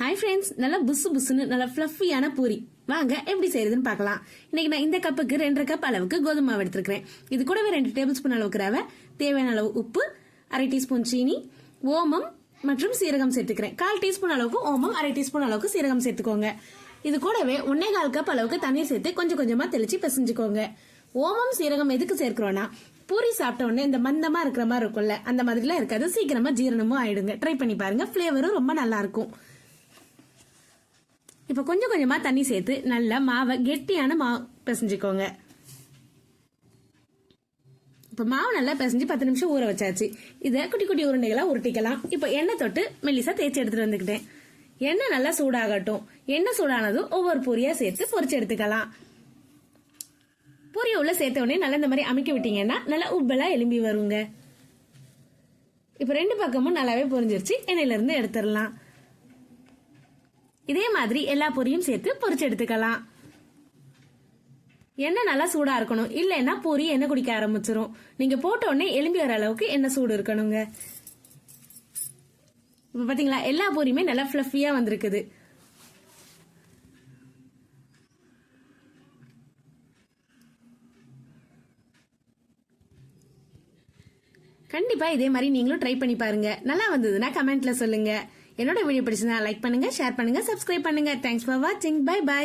Hi friends நல்லா புசு புசுன்னு நல்லா ஃப்ளஃபியான பூரி. வாங்க எப்படி செய்யறதுன்னு பார்க்கலாம். இன்னைக்கு நான் இந்த கப்புக்கு ரெண்டரை கப் அளவுக்கு கோதுமை மாவு எடுத்துருக்கிறேன். இது கூடவே ரெண்டு டேபிள் ஸ்பூன் அளவுக்கு ரவை தேவையான அளவு உப்பு அரை டீஸ்பூன் சீனி ஓமம் மற்றும் சீரகம் சேர்த்துக்கிறேன். கால் டீஸ்பூன் அளவுக்கு ஓமம் அரை டீஸ்பூன் அளவுக்கு சீரகம் சேர்த்துக்கோங்க. இது கூடவே ஒன்னே கால் கப் அளவுக்கு தண்ணீர் சேர்த்து கொஞ்சம் கொஞ்சமா தெளிச்சு பிசைஞ்சுக்கோங்க. ஓமம் சீரகம் எதுக்கு சேர்க்கிறோம்னா பூரி சாப்பிட்ட உடனே இந்த மந்தமா இருக்கிற மாதிரி இருக்கும்ல அந்த மாதிரிலாம் இருக்காது. சீக்கிரமா ஜீரணமும் ஆயிடுங்க. ட்ரை பண்ணி பாருங்க. ஃபிளேவரும் ரொம்ப நல்லா இருக்கும். இப்போ கொஞ்சம் கொஞ்சமா தண்ணி சேர்த்து நல்லா மாவை கெட்டியான மாவு பிசைஞ்சுக்கோங்க. இப்போ மாவு நல்லா பிசைஞ்சு பத்து நிமிஷம் ஊற வச்சாச்சு. இதை குட்டி குட்டி உருண்டைகளாக உருட்டிக்கலாம். இப்போ எண்ணெய் தொட்டு மெல்லிசா தேய்ச்சி எடுத்துட்டு வந்துக்கிட்டேன். எண்ணெய் நல்லா சூடாகட்டும். எண்ணெய் சூடானதும் ஒவ்வொரு பொரியாக சேர்த்து பொரிச்சு எடுத்துக்கலாம். பொரிய உள்ள சேர்த்த உடனே நல்லா இந்த மாதிரி அமைக்க விட்டீங்கன்னா நல்லா உப்பலா எலும்பி வருங்க. இப்போ ரெண்டு பக்கமும் நல்லாவே பொரிஞ்சிருச்சு. எண்ணெயில இருந்து எடுத்துடலாம். இதே மாதிரி எல்லா பொரியும் சேர்த்து பொரிச்சு எடுத்துக்கலாம். எண்ணெய் நல்லா சூடா இருக்கணும். இல்லைன்னா பூரி எண்ணெய் குடிக்க ஆரம்பிச்சிரும். நீங்க போட்ட உடனே எலும்பி வர அளவுக்கு எண்ணெய் சூடு இருக்கணுங்க. இப்ப பாத்தீங்களா எல்லா பொரியுமே நல்லா ஃபிளஃபியா வந்திருக்குது. கண்டிப்பா இதே மாதிரி நீங்களும் ட்ரை பண்ணி பாருங்க. நல்லா வந்ததுன்னா கமெண்ட்ல சொல்லுங்க. என்னோட வீடியோ பிடிச்சிருந்தா லைக் பண்ணுங்க ஷேர் பண்ணுங்க சப்ஸ்கிரைப் பண்ணுங்க. தேங்க்ஸ் ஃபார் வாட்சிங் பை பை